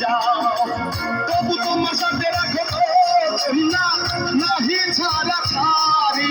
যাও তবু তোমার সাথে রাখো না নাহি ছাড়া ছাড়ি।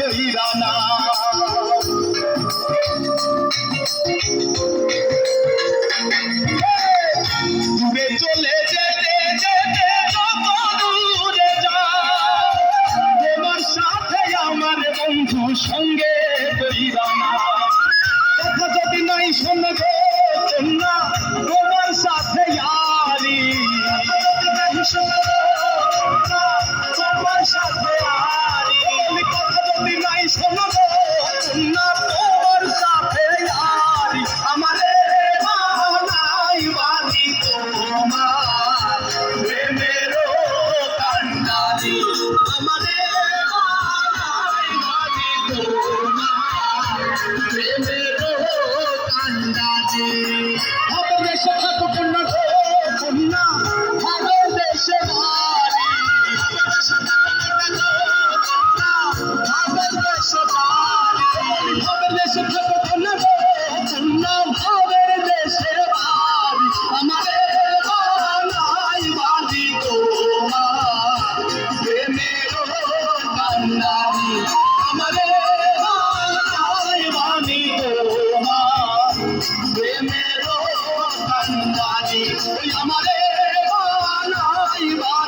কইরানা দূরে দূরে যা তোমার সাথে আমার বন্ধু সঙ্গে কইরানা Thank you. you Bye.